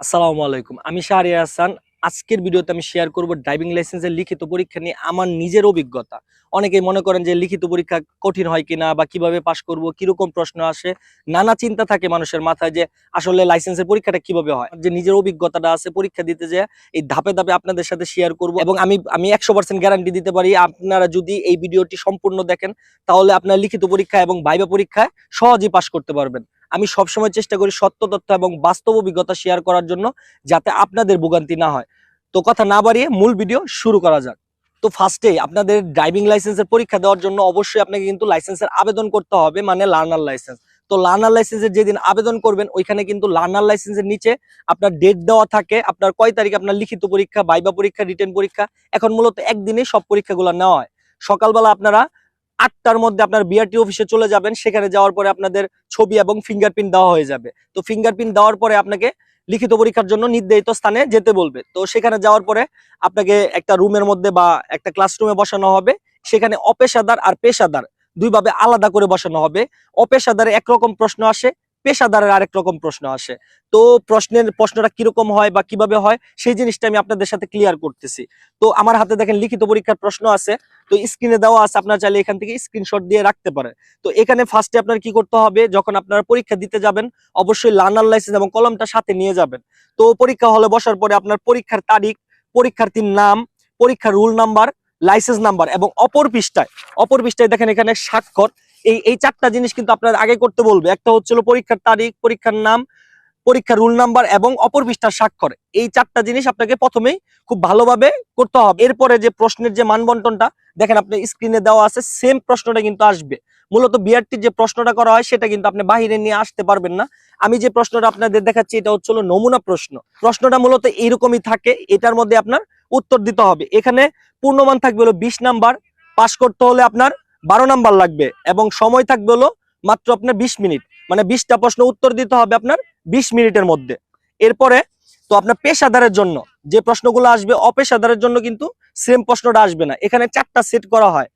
আসসালামু আলাইকুম। আমি শাহরিয়ার হাসান। আজকের ভিডিওতে আমি শেয়ার করব ড্রাইভিং লাইসেন্সের লিখিত পরীক্ষা নিয়ে আমার নিজের অভিজ্ঞতা। অনেকেই মনে করেন যে লিখিত পরীক্ষা কঠিন হয় কিনা বা কীভাবে পাশ করব, কীরকম প্রশ্ন আসে। নানা চিন্তা থাকে মানুষের মাথায় যে আসলে লাইসেন্সের পরীক্ষাটা কীভাবে হয়। যে নিজের অভিজ্ঞতাটা আছে পরীক্ষা দিতে যে এই ধাপে ধাপে আপনাদের সাথে শেয়ার করব এবং আমি আমি একশো পার্সেন্ট গ্যারান্টি দিতে পারি। আপনারা যদি এই ভিডিওটি সম্পূর্ণ দেখেন, তাহলে আপনার লিখিত পরীক্ষা এবং ভাইবা পরীক্ষায় সহজেই পাশ করতে পারবেন। আমি সবসময় চেষ্টা করি সত্য তথ্য এবং বাস্তব অভিজ্ঞতা শেয়ার করার জন্য যাতে আপনাদের ভোগান্তি না হয়। তো কথা না বাড়িয়ে মূল ভিডিও শুরু করা যাক। তো ফার্স্টে আপনাদের ড্রাইভিং লাইসেন্সের পরীক্ষা দেওয়ার জন্য অবশ্যই আপনাকে কিন্তু লাইসেন্সের আবেদন করতে হবে মানে লার্নার লাইসেন্স তো লার্নার লাইসেন্সের যেদিন আবেদন করবেন, ওইখানে কিন্তু লার্নার লাইসেন্সের নিচে আপনার ডেট দেওয়া থাকে, আপনার কয় তারিখ আপনার লিখিত পরীক্ষা বাইবা পরীক্ষা রিটেন পরীক্ষা, এখন মূলত একদিনে সব পরীক্ষাগুলো নেওয়া হয়। সকালবেলা আপনারা আটটার মধ্যে আপনার বিআরটি অফিসে চলে যাবেন, সেখানে যাওয়ার পরে আপনাদের ছবি এবং ফিঙ্গারপ্রিন্ট দেওয়া হয়ে যাবে। তো ফিঙ্গারপ্রিন্ট দেওয়ার পরে আপনাকে লিখিত পরীক্ষার জন্য নির্ধারিত স্থানে যেতে বলবে। তো সেখানে যাওয়ার পরে আপনাকে একটা রুমের মধ্যে বা একটা ক্লাসরুমে বসানো হবে। সেখানে অপেশাদার আর পেশাদার দুইভাবে আলাদা করে বসানো হবে। অপেশাদারে একরকম প্রশ্ন আসে, পেশাদারের আরেক রকম প্রশ্ন আসে। তো প্রশ্নের, প্রশ্নটা কীরকম হয় বা কীভাবে হয়, সেই জিনিসটা আমি আপনাদের সাথে ক্লিয়ার করতেছি। তো আমার হাতে দেখেন লিখিত পরীক্ষার প্রশ্ন আছে। তো স্ক্রিনে দেওয়া আছে, আপনার চাইলে এখান থেকে স্ক্রিনশট দিয়ে রাখতে পারে তো এখানে ফার্স্টে আপনার কি করতে হবে, যখন আপনারা পরীক্ষা দিতে যাবেন, অবশ্যই লার্নার লাইসেন্স এবং কলমটা সাথে নিয়ে যাবেন। তো পরীক্ষা হলে বসার পরে আপনার পরীক্ষার তারিখ, পরীক্ষার্থীর নাম, পরীক্ষার রুল নাম্বার লাইসেন্স নাম্বার এবং অপর পৃষ্ঠায়। অপর পৃষ্ঠায় দেখেন এখানে স্বাক্ষর। এই এই চারটা জিনিস কিন্তু আপনার আগে করতে বলবে। একটা হচ্ছিল পরীক্ষার তারিখ, পরীক্ষার নাম পরীক্ষার রুল নাম্বার এবং অপর পৃষ্ঠার স্বাক্ষর। এই চারটা জিনিস আপনাকে প্রথমেই খুব ভালোভাবে করতে হবে। এরপরে যে প্রশ্নের যে মানবন্টনটা, দেখেন আপনি স্ক্রিনে দেওয়া আছে সেম প্রশ্নটা কিন্তু আসবে। মূলত বিআরটির যে প্রশ্নটা করা হয়, সেটা কিন্তু আপনি বাহিরে নিয়ে আসতে পারবেন না। আমি যে প্রশ্নটা আপনাদের দেখাচ্ছি, এটা হচ্ছিল নমুনা প্রশ্ন। প্রশ্নটা মূলত এইরকমই থাকে, এটার মধ্যে আপনার উত্তর দিতে হবে। এখানে পূর্ণমান থাকবে হলো বিশ নাম্বার, পাশ করতে হলে আপনার বারো নাম্বার লাগবে এবং সময় থাকবে হলো মাত্র আপনার বিশ মিনিট। মানে বিশটা প্রশ্ন উত্তর দিতে হবে আপনার বিশ মিনিটের মধ্যে। এরপরে তো আপনার পেশাদারের জন্য, যে প্রশ্নগুলো আসবে অপেশাদারের জন্য কিন্তু সেম প্রশ্নটা আসবে না। এখানে চারটা সেট করা হয়।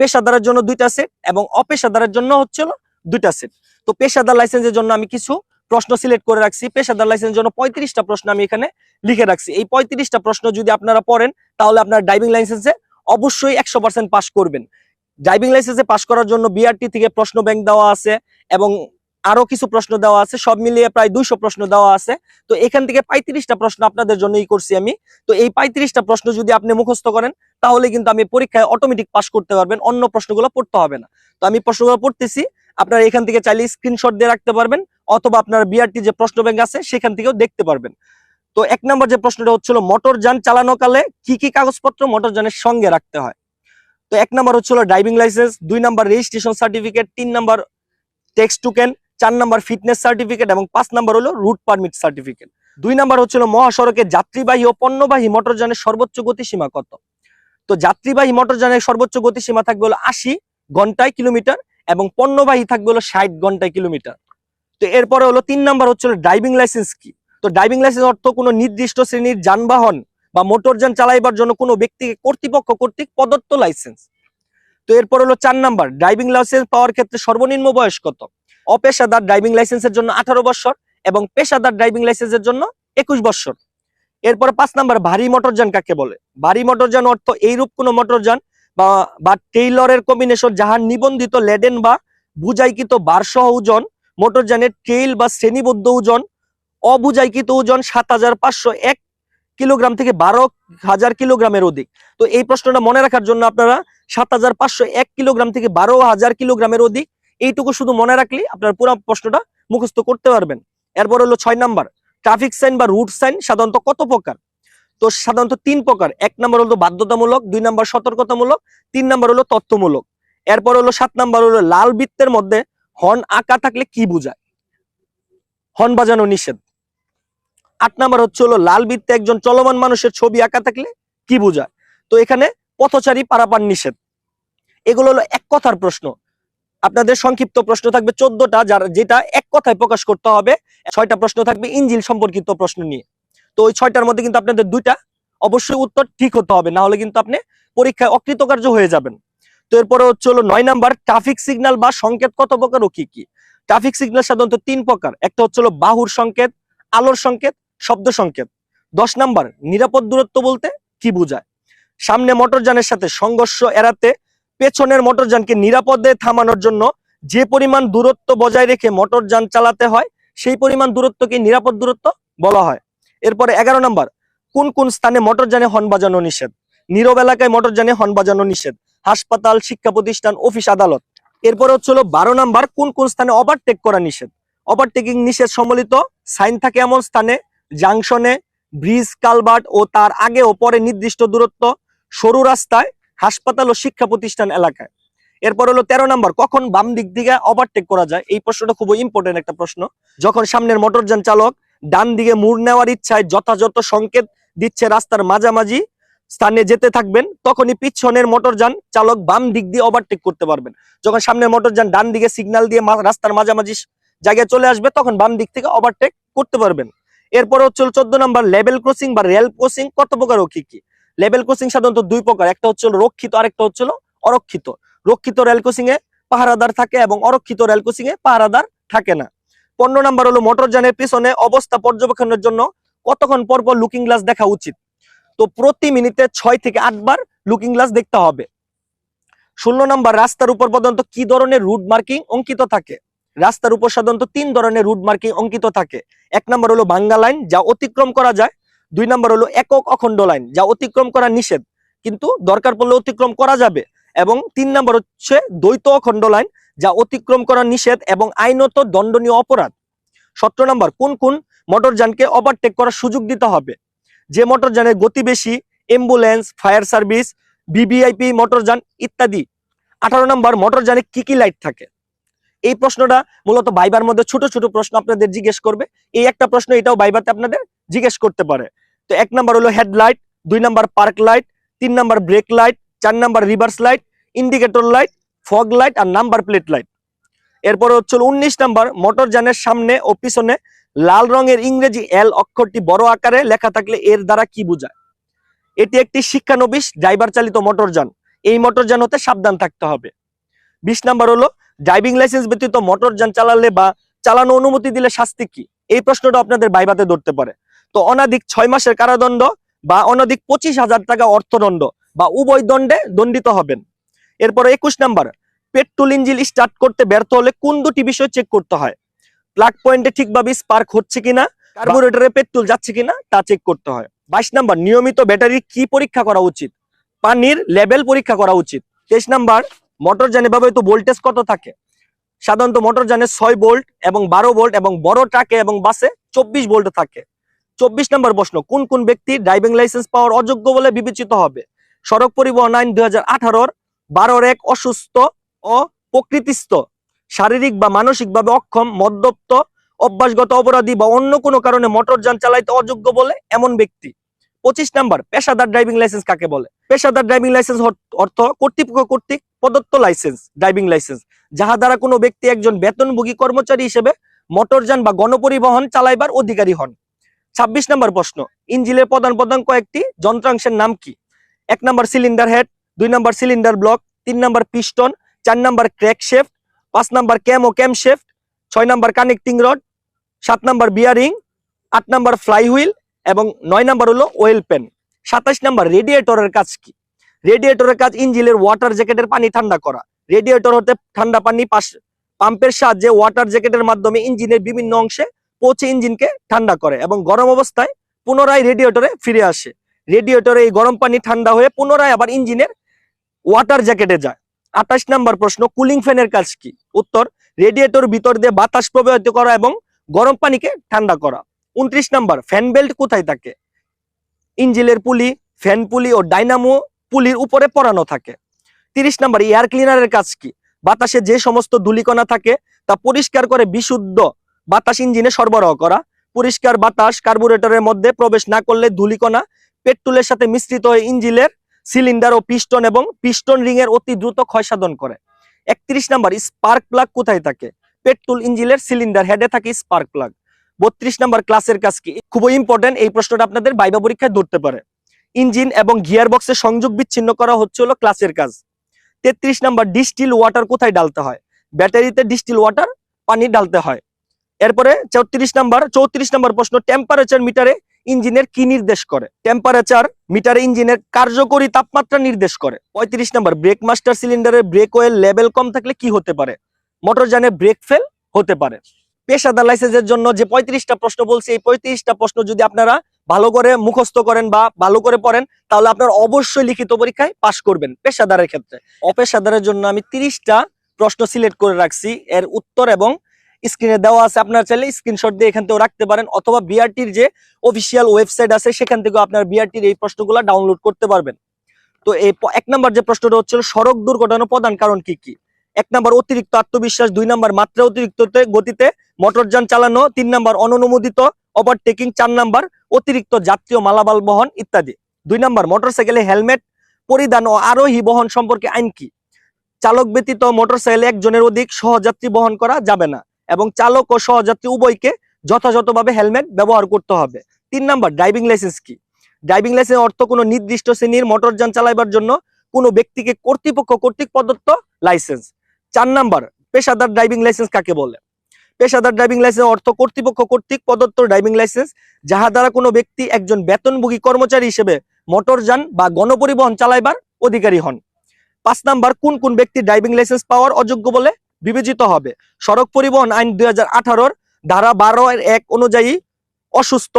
পেশাদারের জন্য দুইটা সেট এবং অপেশাদারের জন্য হচ্ছিল দুইটা সেট তো পেশাদার লাইসেন্সের জন্য আমি কিছু প্রশ্ন সিলেক্ট করে রাখছি। পেশাদার লাইসেন্সের জন্য পঁয়ত্রিশটা প্রশ্ন আমি এখানে লিখে রাখছি। এই পঁয়ত্রিশটা প্রশ্ন যদি আপনারা পড়েন, তাহলে আপনার ড্রাইভিং লাইসেন্সে অবশ্যই একশো পার্সেন্ট পাস করবেন। ড্রাইভিং লাইসেন্সে পাশ করার জন্য বিআরটি থেকে প্রশ্ন ব্যাংক দেওয়া আছে এবং আরও কিছু প্রশ্ন দেওয়া আছে। সব মিলিয়ে প্রায় দুইশো প্রশ্ন দেওয়া আছে। তো এখান থেকে পঁয়ত্রিশটা প্রশ্ন আপনাদের জন্যই করছি আমি। তো এই পঁয়ত্রিশটা প্রশ্ন যদি আপনি মুখস্থ করেন, তাহলে কিন্তু আমি পরীক্ষায় অটোমেটিক পাশ করতে পারবেন, অন্য প্রশ্নগুলো পড়তে হবে না। তো আমি প্রশ্নগুলো পড়তেছি, আপনারা এখান থেকে চাইলে স্ক্রিনশট দিয়ে রাখতে পারবেন, অথবা আপনার বিআরটি যে প্রশ্ন ব্যাংক আছে, সেখান থেকেও দেখতে পারবেন। তো এক নম্বর যে প্রশ্নটা হচ্ছিল, মোটর যান চালানোকালে কি কি কাগজপত্র মোটর যানের সঙ্গে রাখতে হয়? তো এক নম্বর হচ্ছিল ড্রাইভিং লাইসেন্স দুই নম্বর রেজিস্ট্রেশন সার্টিফিকেট তিন নম্বর টেক্সট টুকেন চার নম্বর ফিটনেস সার্টিফিকেট এবং পাঁচ নম্বর হলো রুট পারমিট সার্টিফিকেট দুই নম্বর হচ্ছিল মহাসড়কে যাত্রীবাহী ও পণ্যবাহী মোটরযানের সর্বোচ্চ গতিসীমা কত? তো যাত্রীবাহী মোটরযানের সর্বোচ্চ গতিসীমা থাকবে হলো আশি ঘন্টায় কিলোমিটার এবং পণ্যবাহী থাকবে হলো ষাট ঘন্টায় কিলোমিটার। তো এরপরে হলো তিন নম্বর হচ্ছিল ড্রাইভিং লাইসেন্স কি? তো ড্রাইভিং লাইসেন্স অর্থ কোনো নির্দিষ্ট শ্রেণির যানবাহন বা মোটরযান চালাইবার জন্য কোনো ব্যক্তিকে কর্তৃপক্ষ কর্তৃক প্রদত্ত লাইসেন্স। তো এরপর হলো চার নাম্বার, ড্রাইভিং লাইসেন্স পাওয়ার ক্ষেত্রে সর্বনিম্ন বয়স কত? অপেশাদার ড্রাইভিং লাইসেন্সের জন্য আঠারো বছর এবং পেশাদার ড্রাইভিং লাইসেন্সের জন্য একুশ বছর। এরপর পাঁচ নাম্বার, ভারী মোটরযান কাকে বলে? ভারী মোটরযান অর্থ এইরূপ কোনো মোটরযান বা বা টেইলরের কম্বিনেশন যাহার নিবন্ধিত লেডেন বা বুঝাইকৃত বারসহ ওজন মোটরযানের ট্রেইল বা শ্রেণীবদ্ধ ওজন অবুঝাইকৃত ওজন সাত হাজার পাঁচশো এক কিলোগ্রাম থেকে বারো হাজার কিলোগ্রামের অধিক। তো এই প্রশ্নটা মনে রাখার জন্য আপনারা সাত হাজার পাঁচশো এক কিলোগ্রাম থেকে বারো হাজার কিলোগ্রামের অধিক, এইটুকু শুধু মনে রাখলে আপনার পুরো প্রশ্নটা মুখস্থ করতে পারবেন। এরপর হলো ছয় নাম্বার, ট্রাফিক সাইন বা রুট সাইন সাধারণত কত প্রকার? তো সাধারণত তিন প্রকার, এক নম্বর হলো বাধ্যতামূলক, দুই নম্বর সতর্কতামূলক, তিন নম্বর হলো তথ্যমূলক। এরপর হলো সাত নম্বর হলো লাল বৃত্তের মধ্যে হর্ন আঁকা থাকলে কি বোঝায়? হর্ন বাজানো নিষেধ। আট নাম্বার হচ্ছে হলো, লাল বৃত্তে একজন চলমান মানুষের ছবি আঁকা থাকলে কি বোঝায়? তো এখানে পথচারী পারাপার নিষেধ। এগুলো হলো এক কথার প্রশ্ন। আপনাদের সংক্ষিপ্ত প্রশ্ন থাকবে চোদ্দটা, যার যেটা এক কথায় প্রকাশ করতে হবে। ছয়টা প্রশ্ন থাকবে ইঞ্জিল সম্পর্কিত প্রশ্ন নিয়ে। তো ওই ছয়টার মধ্যে কিন্তু আপনাদের দুইটা অবশ্যই উত্তর ঠিক হতে হবে, না হলে কিন্তু আপনি পরীক্ষায় অকৃতকার্য হয়ে যাবেন। তো এরপরে হচ্ছে হলো নয় নাম্বার, ট্রাফিক সিগন্যাল বা সংকেত কত প্রকার ও কি কি? ট্রাফিক সিগন্যাল সাধারণত তিন প্রকার। একটা হচ্ছে হলো বাহুর সংকেত, আলোর সংকেত শব্দ সংকেত। দশ নাম্বার, নিরাপদ দূরত্ব বলতে কি বোঝায়? সামনে মোটরযানের সাথে সংঘর্ষ এড়াতে পেছনের মোটরযানকে নিরাপদে থামানোর জন্য যে পরিমাণ দূরত্ব বজায় রেখে মোটরযান চালাতে হয়, সেই পরিমাণ দূরত্বকে নিরাপদ দূরত্ব বলা হয়। এরপরে এগারো নাম্বার, কোন কোন স্থানে মোটরযানে হর্ন বাজানো নিষেধ? নীরব এলাকায় মোটরযানে হর্ন বাজানো নিষেধ। হাসপাতাল, শিক্ষা প্রতিষ্ঠান, অফিস, আদালত। এরপরে হচ্ছে হলো বারো নাম্বার, কোন কোন স্থানে ওভারটেক করা নিষেধ? ওভারটেকিং নিষেধ সম্বলিত সাইন থাকে এমন স্থানে জাংশনে ব্রিজ কালভার্ট ও তার আগে ও পরে নির্দিষ্ট দূরত্ব সরু রাস্তায় হাসপাতাল ও শিক্ষা প্রতিষ্ঠান এলাকায়। এরপর হলো তেরো নম্বর, কখন বাম দিক দিকে ওভারটেক করা যায়? এই প্রশ্নটা খুবই ইম্পর্টেন্ট একটা প্রশ্ন। যখন সামনের মোটরযান চালক ডান দিকে মুড় নেওয়ার ইচ্ছায় যথাযথ সংকেত দিচ্ছে রাস্তার মাঝামাঝি স্থানে যেতে থাকবেন, তখনই পিছনের মোটরযান চালক বাম দিক দিয়ে ওভারটেক করতে পারবেন। যখন সামনের মোটরযান ডান দিকে সিগন্যাল দিয়ে রাস্তার মাঝামাঝি জায়গায় চলে আসবে, তখন বাম দিক থেকে ওভারটেক করতে পারবেন। এরপর হচ্ছে চোদ্দ নাম্বার লেভেল ক্রসিং বা রেল ক্রসিং, কত প্রকার ও কি কি? লেভেল ক্রসিং সাধারণত দুই প্রকার, একটা হচ্ছে রক্ষিত, আরেকটা হচ্ছে অরক্ষিত। রক্ষিত রেল ক্রসিং এ পাহারাদার থাকে এবং অরক্ষিত রেল ক্রসিং এ পাহারাদার থাকে না। পনেরো নাম্বার হলো মোটরযানের পিছনে অবস্থা পর্যবেক্ষণের জন্য কতক্ষণ পর পর লুকিং গ্লাস দেখা উচিত? তো প্রতি মিনিটে ছয় থেকে আটবার লুকিং গ্লাস দেখতে হবে। ষোলো নাম্বার, রাস্তার উপর পর্যন্ত কি ধরনের রুট মার্কিং অঙ্কিত থাকে? রাস্তার উপর সাধারণত তিন ধরনের রুট মার্কিং অঙ্কিত থাকে। এক নম্বর হলো ভাঙ্গা লাইন যা অতিক্রম করা যায়। দুই নম্বর হলো একক অখণ্ড লাইন যা অতিক্রম করা নিষেধ। কিন্তু দরকার পড়লে অতিক্রম করা যাবে। এবং তিন নম্বর হচ্ছে দ্বৈত অখণ্ড লাইন যা অতিক্রম করা নিষেধ এবং আইনত দণ্ডনীয় অপরাধ। সতেরো নম্বর, কোন কোন মোটরযানকে ওভারটেক করার সুযোগ দিতে হবে? যে মোটরযানের গতি বেশি অ্যাম্বুলেন্স ফায়ার সার্ভিস ভিভিআইপি মোটরযান ইত্যাদি। আঠারো নম্বর মোটরযানে কি কি লাইট থাকে? এই প্রশ্নটা মূলত বাইবার মধ্যে ছোট ছোট প্রশ্ন আপনাদের জিজ্ঞেস করবে। এই একটা প্রশ্ন এটাও বাইবাতে আপনাদের জিজ্ঞেস করতে পারে। তো এক নাম্বার হলো হেডলাইট দুই নাম্বার পার্ক লাইট, তিন নাম্বার ব্রেক লাইট, চার number reverse light, indicator light, fog light আর নাম্বার প্লেট লাইট। এরপর হচ্ছে উনিশ নাম্বার মোটরযানের সামনে ও পিছনে লাল রঙের ইংরেজি এল অক্ষরটি বড় আকারে লেখা থাকলে এর দ্বারা কি বোঝায়? এটি একটি শিক্ষানবিশ ড্রাইভার চালিত মোটরযান এই মোটরযান হতে সাবধান থাকতে হবে। বিশ নাম্বার হলো ড্রাইভিং লাইসেন্স ব্যতীত মোটর যান চালালে বা চালানো অনুমতি দিলে শাস্তি কি? এই প্রশ্নটা আপনাদের বাইবাতে ধরতে পারে। তো অনাধিক ছয় মাসের কারাদণ্ড বা অনধিক পঁচিশ হাজার টাকা অর্থদণ্ড বা উভয় দণ্ডে দণ্ডিত হবেন। এরপর একুশ নাম্বার পেট্রোল ইঞ্জিন স্টার্ট করতে ব্যর্থ হলে কোন দুটি বিষয় চেক করতে হয়? প্লাগ পয়েন্টে ঠিকভাবে স্পার্ক হচ্ছে কিনা কার্বোরেটরে পেট্রোল যাচ্ছে কিনা, তা চেক করতে হয়। বাইশ নাম্বার, নিয়মিত ব্যাটারি কি পরীক্ষা করা উচিত? পানির লেভেল পরীক্ষা করা উচিত। তেইশ নাম্বার মোটর যানে ব্যবহৃত ভোল্টেজ কত থাকে? সাধারণত মোটর যানে ছয় ভোল্ট এবং বারো ভোল্ট এবং বড় ট্রাকে এবং বাসে চব্বিশ ভোল্ট থাকে। চব্বিশ নম্বর প্রশ্ন, কোন কোন ব্যক্তি ড্রাইভিং লাইসেন্স পাওয়ার অযোগ্য বলে বিবেচিত হবে? সড়ক পরিবহন আইন দুই হাজার আঠারোর বারোর এক অসুস্থ ও প্রকৃতিস্থ, শারীরিক বা মানসিকভাবে অক্ষম মদ্যপ্ত অভ্যাসগত অপরাধী বা অন্য কোনো কারণে মোটরযান চালাইতে অযোগ্য বলে এমন ব্যক্তি? পঁচিশ নাম্বার, পেশাদার ড্রাইভিং লাইসেন্স কাকে বলে? পেশাদার ড্রাইভিং লাইসেন্স অর্থ কর্তৃপক্ষ কর্তৃক প্রদত্ত লাইসেন্স, ড্রাইভিং লাইসেন্স, যাহা দ্বারা কোনো ব্যক্তি একজন বেতনভোগী কর্মচারী হিসেবে মোটরযান বা গণপরিবহন চালাইবার অধিকারী হন। ছাব্বিশ নম্বর প্রশ্ন, ইঞ্জিলের প্রধান প্রধান কয়েকটি যন্ত্রাংশের নাম কি? এক নম্বর সিলিন্ডার হেড, দুই নম্বর সিলিন্ডার ব্লক, তিন নম্বর পিস্টন, চার নম্বর ক্র্যাক শেফট, পাঁচ নম্বর ক্যাম ও ক্যাম শেফট, ছয় নম্বর কানেক্টিং রড, সাত নম্বর বিয়ারিং, আট নম্বর ফ্লাই হুইল এবং নয় নম্বর হলো ওয়েল পেন। সাতাশ নম্বর রেডিয়েটরের কাজ কি? রেডিয়েটরের কাজ ইঞ্জিনের ওয়াটার জ্যাকেটের পানি ঠান্ডা করা। রেডিয়েটর হতে ঠান্ডা পানি পাম্পের সাহায্যে ওয়াটার জ্যাকেটের মাধ্যমে ইঞ্জিনের বিভিন্ন অংশে পৌঁছে ইঞ্জিনকে ঠান্ডা করে এবং গরম অবস্থায় পুনরায় রেডিয়েটরে ফিরে আসে। রেডিয়েটরে এই গরম পানি ঠান্ডা হয়ে পুনরায় আবার ইঞ্জিনের ওয়াটার জ্যাকেটে যায়। আঠাশ নম্বর প্রশ্ন কুলিং ফ্যানের কাজ কি? উত্তর রেডিয়েটর ভিতর দিয়ে বাতাস প্রবাহিত করা এবং গরম পানিকে ঠান্ডা করা। উনত্রিশ নম্বর ফ্যান বেল্ট কোথায় থাকে? ইঞ্জিনের পুলি ফ্যান পুলি ও ডাইনামো পুলির উপরে পরানো থাকে। তিরিশ নম্বর, এয়ার ক্লিনারের কাজ কি? বাতাসে যে সমস্ত ধূলিকণা থাকে, তা পরিষ্কার করে বিশুদ্ধ বাতাস ইঞ্জিনে সরবরাহ করা। পরিষ্কার বাতাস কার্বুরেটরের মধ্যে প্রবেশ না করলে ধূলিকণা পেট্রোলের সাথে মিশ্রিত হয়ে ইঞ্জিনের সিলিন্ডার ও পিস্টন এবং পিস্টন রিং এর অতি দ্রুত ক্ষয়সাধন করে। একত্রিশ নাম্বার, স্পার্ক প্লাগ কোথায় থাকে? পেট্রোল ইঞ্জিনের সিলিন্ডার হেডে থাকে স্পার্ক প্লাগ। বত্রিশ নাম্বার, ক্লাসের কাজ কি? খুবই ইম্পর্টেন্ট এই প্রশ্নটা আপনাদের বাইবা পরীক্ষায় ধরতে পারে। ইঞ্জিন এবং গিয়ার বক্সের সংযোগ বিচ্ছিন্ন করা হচ্ছে হলো ক্লাসের কাজ। তেত্রিশ নাম্বার, ডিস্টিল ওয়াটার কোথায় ডালতে হয়? ব্যাটারিতে ডিস্টিল ওয়াটার, পানি ডালতে হয়। এরপরে চৌত্রিশ নাম্বার চৌত্রিশ নাম্বার প্রশ্ন টেম্পারেচার মিটারে ইঞ্জিনের কি নির্দেশ করে? টেম্পারেচার মিটারে ইঞ্জিনের কার্যকরী তাপমাত্রা নির্দেশ করে। পঁয়ত্রিশ নাম্বার ব্রেক মাস্টার সিলিন্ডারের ব্রেক ওয়েল লেভেল কম থাকলে কি হতে পারে? মোটরযানে ব্রেক ফেল হতে পারে। পেশাদার লাইসেন্সের জন্য যে পঁয়ত্রিশটা প্রশ্ন বলছি, এই পঁয়ত্রিশটা প্রশ্ন যদি আপনারা ভালো করে মুখস্থ করেন বা ভালো করে পড়েন, তাহলে আপনারা অবশ্যই লিখিত পরীক্ষায় পাশ করবেন পেশাদারের ক্ষেত্রে। অপেশাদারের জন্য আমি তিরিশটা প্রশ্ন সিলেক্ট করে রাখছি। এর উত্তর এবং স্ক্রিনে দেওয়া আছে, আপনার চাইলে স্ক্রিনশট দিয়ে এখান থেকেও রাখতে পারেন, অথবা বিআরটির যে অফিসিয়াল ওয়েবসাইট আছে, সেখান থেকেও আপনার বিআরটির এই প্রশ্নগুলো ডাউনলোড করতে পারবেন। তো এই এক নম্বর যে প্রশ্নটা হচ্ছিল সড়ক দুর্ঘটনার প্রধান কারণ কি কি? এক নম্বর, অতিরিক্ত আত্মবিশ্বাস, দুই নম্বর, মাত্রা অতিরিক্ত গতিতে মোটরযান চালানো, তিন নম্বর অননুমোদিত ওভারটেকিং চার নম্বর অতিরিক্ত যাত্রী ও মালামাল বহন ইত্যাদি। দুই নম্বর মোটরসাইকেলে হেলমেট, পরিধান ও আরোহী বহন সম্পর্কে আইন কি? চালক ব্যতীত মোটরসাইকেলে একজনের অধিক সহযাত্রী বহন করা যাবে না এবং চালক ও সহযাত্রী উভয়কে যথাযথভাবে হেলমেট ব্যবহার করতে হবে। তিন নাম্বার, ড্রাইভিং লাইসেন্স কি? ড্রাইভিং লাইসেন্স অর্থ কোনো নির্দিষ্ট শ্রেণির মোটরযান চালাইবার জন্য কোনো ব্যক্তিকে কর্তৃপক্ষ কর্তৃক প্রদত্ত লাইসেন্স। চার নাম্বার, পেশাদার ড্রাইভিং লাইসেন্স কাকে বলে? পেশাদার ড্রাইভিং লাইসেন্স অর্থ কর্তৃপক্ষ কর্তৃক প্রদত্ত ড্রাইভিং লাইসেন্স যাহা দ্বারা কোনো ব্যক্তি একজন বেতনভোগী কর্মচারী হিসেবে মোটরযান বা গণপরিবহন চালাইবার অধিকারী হন। পাঁচ নাম্বার, কোন কোন ব্যক্তি ড্রাইভিং লাইসেন্স পাওয়ার অযোগ্য বলে বিবেচিত হবে? সড়ক পরিবহন আইন দুই হাজার ধারা বারো এর এক অনুযায়ী অসুস্থ,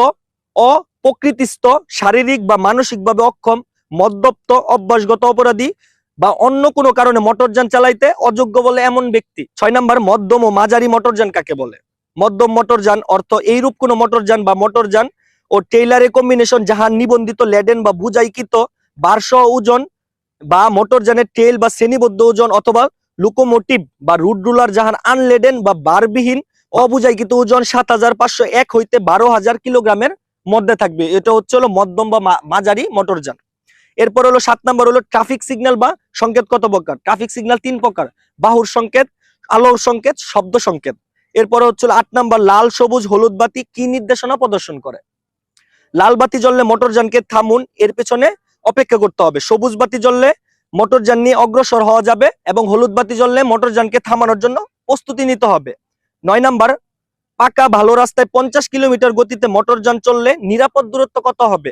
অপ্রকৃতিস্থ, শারীরিক বা মানসিকভাবে অক্ষম মদ্যপ্ত অভ্যাসগত অপরাধী বা অন্য কোনো কারণে মোটরযান চালাইতে অযোগ্য বলে এমন ব্যক্তি। ছয় নম্বর, মধ্যম ও মাঝারি মোটরযান কাকে বলে? মধ্যম মোটরযান অর্থ এইরূপ কোনো মোটরযান বা মোটরযান ও টেইলারে কম্বিনেশন যাহা নিবন্ধিত লেডেন বা বুঝাইকৃত বারশ ওজন বা মোটরযানের টেল বা শ্রেণীবদ্ধ ওজন অথবা লোকোমোটিভ বা রুট রুলার যাহার আনলেডেন বা বারবিহীন অবুঝাইকৃত ওজন সাত হাজার পাঁচশো এক হইতে বারো হাজার কিলোগ্রামের মধ্যে থাকবে। এটা হচ্ছে হলো মধ্যম বা মাঝারি মোটরযান এরপর হলো সাত নম্বর হলো ট্রাফিক সিগন্যাল বা সংকেত কত প্রকার? ট্রাফিক সিগন্যাল তিন প্রকার। বাহুর সংকেত, আলোর সংকেত, শব্দ সংকেত। এরপর হচ্ছে আট নম্বর, লাল, সবুজ, হলুদ বাতি কি নির্দেশনা প্রদর্শন করে? লাল বাতি জ্বললে মোটরযানকে থামুন, এর পেছনে অপেক্ষা করতে হবে। সবুজ বাতি জ্বললে মোটরযান নিয়ে অগ্রসর হওয়া যাবে এবং হলুদ বাতি জ্বললে মোটরযানকে থামানোর জন্য প্রস্তুতি নিতে হবে। নয় নাম্বার, পাকা ভালো রাস্তায় পঞ্চাশ কিলোমিটার গতিতে মোটরযান চললে নিরাপদ দূরত্ব কত হবে?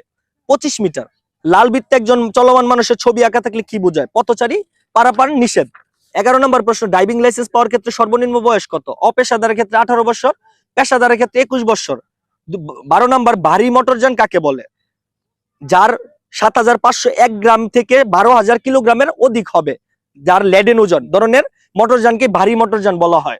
পঁচিশ মিটার। লাল বৃত্তে একজন চলমান মানুষের ছবি আঁকা থাকলে কি বোঝায়? পথচারী, পারাপার, নিষেধ। এগারো নম্বর প্রশ্ন ড্রাইভিং লাইসেন্স পাওয়ার ক্ষেত্রে সর্বনিম্ন বয়স কত? অপেশাদারের ক্ষেত্রে আঠারো বছর, পেশাদারের ক্ষেত্রে একুশ বছর। বারো নম্বর, ভারী মোটরযান কাকে বলে? যার সাত হাজার পাঁচশো এক গ্রাম থেকে বারো হাজার কিলোগ্রামের অধিক হবে। যার লেডেন ওজন, ধরনের মোটরযানকে ভারী মোটরযান বলা হয়।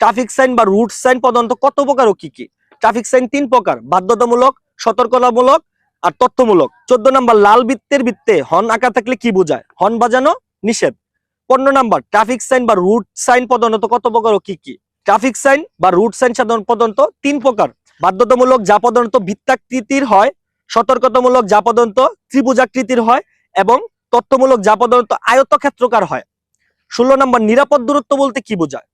ট্রাফিক সাইন বা রুট সাইন প্রধানত কত প্রকার ও কি কি? ট্রাফিক সাইন তিন প্রকার, বাধ্যতামূলক, সতর্কতামূলক আর তথ্যমূলক। চোদ্দ নম্বর, লাল বৃত্তের বৃত্তে হর্ন আঁকা থাকলে কি বোঝায়? হর্ন বাজানো, নিষেধ। পনেরো নাম্বার, ট্রাফিক সাইন বা রুট সাইন প্রধানত কত প্রকার ও কি কি? ট্রাফিক সাইন বা রুট সাইন সাধারণ প্রধানত তিন প্রকার। বাধ্যতামূলক যা প্রধানত বৃত্তাকৃতির হয়, সতর্কতামূলক যা প্রধানত ত্রিভুজাকৃতির হয়, এবং তথ্যমূলক যা প্রধানত আয়তক্ষেত্রকার হয়। ষোলো নম্বর, নিরাপদ দূরত্ব বলতে কি বোঝায়?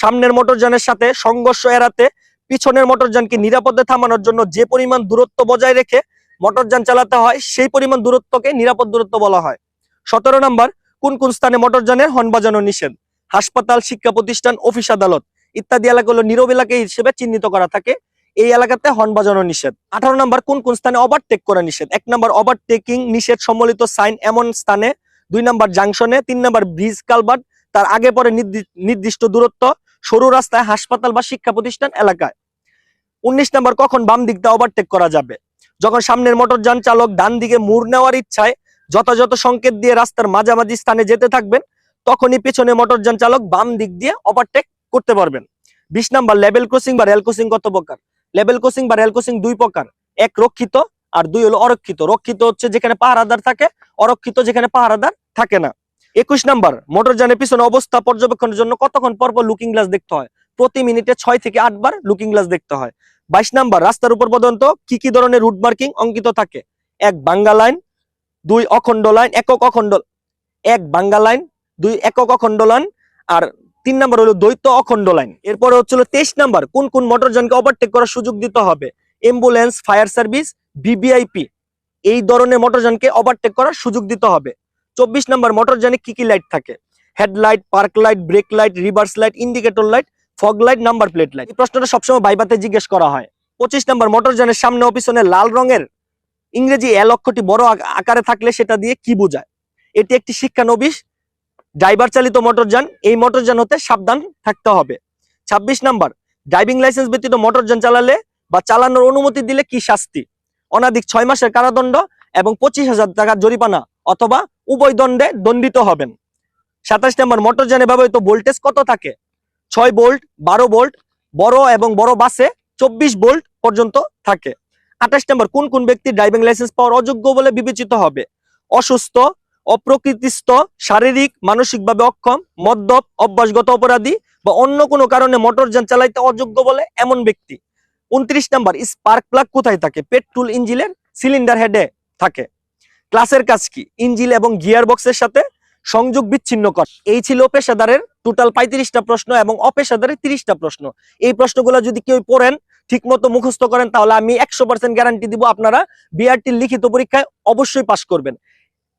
সামনের মোটরযানের সাথে সংঘর্ষ এড়াতে পিছনের মোটরযানকে নিরাপদে থামানোর জন্য যে পরিমাণ দূরত্ব বজায় রেখে মোটরযান চালাতে হয়, সেই পরিমাণ দূরত্বকে নিরাপদ দূরত্ব বলা হয়। সতেরো নম্বর, কোন কোন স্থানে মোটরযানের হর্ন বাজানো নিষেধ? হাসপাতাল, শিক্ষা প্রতিষ্ঠান, অফিস, আদালত ইত্যাদি এলাকাগুলো নীরব এলাকা হিসেবে চিহ্নিত করা থাকে। এই এলাকাতে হর্ন বাজানো নিষেধ। আঠারো নম্বর, কোন কোন স্থানে ওভারটেক করা নিষেধ? এক নম্বর ওভারটেকিং নিষেধ সম্বলিত সাইন এমন স্থানে। দুই নম্বর জাংশনে তিন নম্বর ব্রিজ কালভার্ট তার আগে পরে নির্দি- নির্দিষ্ট দূরত্ব। সরু রাস্তায় হাসপাতাল বা শিক্ষা প্রতিষ্ঠান এলাকায়। উনিশ নম্বর, কখন বাম দিকটা ওভারটেক করা যাবে? যখন সামনের মোটরযান চালক ডান দিকে মুড় নেওয়ার ইচ্ছায় যথাযথ সংকেত দিয়ে রাস্তার মাঝামাঝি স্থানে যেতে থাকবেন, তখনই পেছনে মোটরযান চালক বাম দিক দিয়ে ওভারটেক করতে পারবেন। বিশ নাম্বার লেভেল ক্রসিং বা রেল ক্রসিং কত প্রকার? লেভেল ক্রসিং বা রেল ক্রসিং দুই প্রকার, এক রক্ষিত আর দুই হলো অরক্ষিত। রক্ষিত হচ্ছে যেখানে পাহারাদার থাকে, অরক্ষিত যেখানে পাহারাদার থাকে না। একুশ নাম্বার মোটরযানের পিছনে অবস্থা পর্যবেক্ষণের জন্য কতক্ষণ পর পর লুকিং গ্লাস দেখতে হয়? প্রতি মিনিটে ছয় থেকে আট বার লুকিং গ্লাস দেখতে হয়। বাইশ নাম্বার, রাস্তার উপর পর্যন্ত কি কি ধরনের রুট মার্কিং অঙ্কিত থাকে? এক বাঙ্গা লাইন দুই অখণ্ড লাইন একক অখণ্ড, এক বাঙ্গা লাইন দুই একক অখণ্ড লাইন আর তিন নাম্বার হলো দ্বৈত অখণ্ড লাইন এরপরে হচ্ছিল তেইশ নাম্বার, কোন কোন মোটরযানকে ওভারটেক করার সুযোগ দিতে হবে? অ্যাম্বুলেন্স ফায়ার সার্ভিস ভিভিআইপি এই ধরনের মোটরযানকে ওভারটেক করার সুযোগ দিতে হবে। চব্বিশ নাম্বার মোটরযানে কি কি লাইট থাকে? Headlight park light brake light reverse light indicator light fog light, number plate light. এই প্রশ্নটা সবসময় বাইবাতে জিজ্ঞেস করা হয়। পঁচিশ নাম্বার মোটরযানের সামনে ও লাল রঙের ইংরেজি এল অক্ষরটি বড় আকারে থাকলে সেটা দিয়ে কি বোঝায়? এটি একটি শিক্ষানবিশ ড্রাইভার চালিত মোটরযান এই মোটরযান হতে সাবধান থাকতে হবে। ছাব্বিশ নাম্বার, ড্রাইভিং লাইসেন্স ব্যতীত মোটরযান চালালে বা চালানোর অনুমতি দিলে কি শাস্তি? অনাধিক ছয় মাসের কারাদণ্ড এবং পঁচিশ হাজার টাকা জরিমানা অথবা উভয় দণ্ডে দণ্ডিত হবেন। সাতাশ নম্বর মোটরযানে ব্যবহৃত ভোল্টেজ কত থাকে? ছয় বোল্ট, বারো বোল্ট, বড় এবং বড় বাসে চব্বিশ বোল্ট পর্যন্ত থাকে। আঠাশ নম্বর, কোন কোন ব্যক্তি ড্রাইভিং লাইসেন্স পাওয়ার অযোগ্য বলে বিবেচিত হবে? অসুস্থ, অপ্রকৃতিস্থ, শারীরিক, মানসিকভাবে অক্ষম, মদ্যপ, অভ্যাসগত অপরাধী বা অন্য কোনো কারণে মোটরযান চালাইতে অযোগ্য বলে এমন ব্যক্তি। উনত্রিশ নাম্বার স্পার্ক প্লাগ কোথায় থাকে? পেট্রোল ইঞ্জিনের সিলিন্ডার হেডে থাকে। ক্লাসের কাজ কি? ইঞ্জিল এবং গিয়ার বক্সের সাথে সংযোগ বিচ্ছিন্ন কর। এই ছিল পেশাদারের টোটাল পঁয়ত্রিশটা প্রশ্ন এবং অপেশাদারের তিরিশটা প্রশ্ন। এই প্রশ্নগুলো যদি কেউ পড়েন ঠিক মতো মুখস্থ করেন, তাহলে আমি একশো পার্সেন্ট গ্যারান্টি দিব আপনারা বিআরটির লিখিত পরীক্ষায় অবশ্যই পাশ করবেন।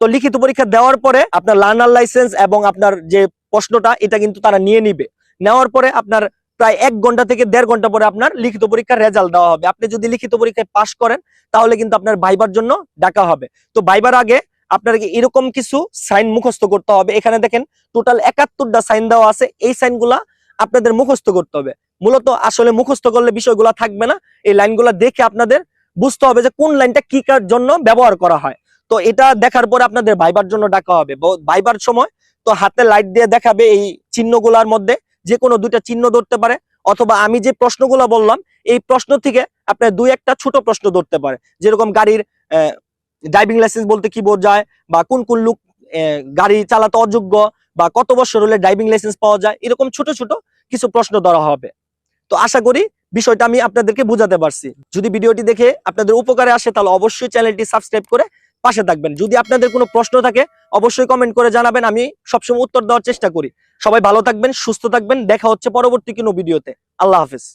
তো লিখিত পরীক্ষা দেওয়ার পরে আপনার লার্নার লাইসেন্স এবং আপনার যে প্রশ্নটা, এটা কিন্তু তারা নিয়ে নিবে। নেওয়ার পরে আপনার প্রায় এক ঘণ্টা থেকে দেড় ঘণ্টা পরে আপনার লিখিত পরীক্ষার রেজাল্ট দেওয়া হবে। আপনি যদি লিখিত পরীক্ষায় পাশ করেন, তাহলে কিন্তু আপনার ভাইবার জন্য ডাকা হবে। তো ভাইবার আগে আপনাকে এরকম কিছু সাইন মুখস্থ করতে হবে। এখানে দেখেন টোটাল একাত্তরটা সাইন দেওয়া আছে। এই সাইনগুলা আপনাদের মুখস্থ করতে হবে। মূলত আসলে মুখস্থ করলে বিষয়গুলো থাকবে না। এই লাইনগুলো দেখে আপনাদের বুঝতে হবে যে কোন লাইনটা কি কার জন্য ব্যবহার করা হয়। তো এটা দেখার পরে আপনাদের ভাইবার জন্য ডাকা হবে। ভাইবার সময় তো হাতে লাইট দিয়ে দেখাবে এই চিহ্নগুলোর মধ্যে। যে কোনো দুইটা চিহ্ন ধরতে পারে। অথবা আমি যে প্রশ্নগুলো বললাম, এই প্রশ্ন থেকে আপনার দুই একটা ছোট প্রশ্ন ধরতে পারে। যেরকম গাড়ির ড্রাইভিং লাইসেন্স বলতে কি বোঝায় বা কোন কোন লোক গাড়ি চালাতে অযোগ্য বা কত বছর হলে ড্রাইভিং লাইসেন্স পাওয়া যায়, এরকম ছোট ছোট কিছু প্রশ্ন ধরা হবে। তো আশা করি বিষয়টা আমি আপনাদেরকে বোঝাতে পারছি। যদি ভিডিওটি দেখে আপনাদের উপকারে আসে, তাহলে অবশ্যই চ্যানেলটি সাবস্ক্রাইব করে পাশে থাকবেন। যদি আপনাদের কোনো প্রশ্ন থাকে, অবশ্যই কমেন্ট করে জানাবেন, আমি সবসময় উত্তর দেওয়ার চেষ্টা করি। সবাই ভালো থাকবেন, সুস্থ থাকবেন, দেখা হচ্ছে পরবর্তী কোনো ভিডিওতে। আল্লাহ হাফেজ।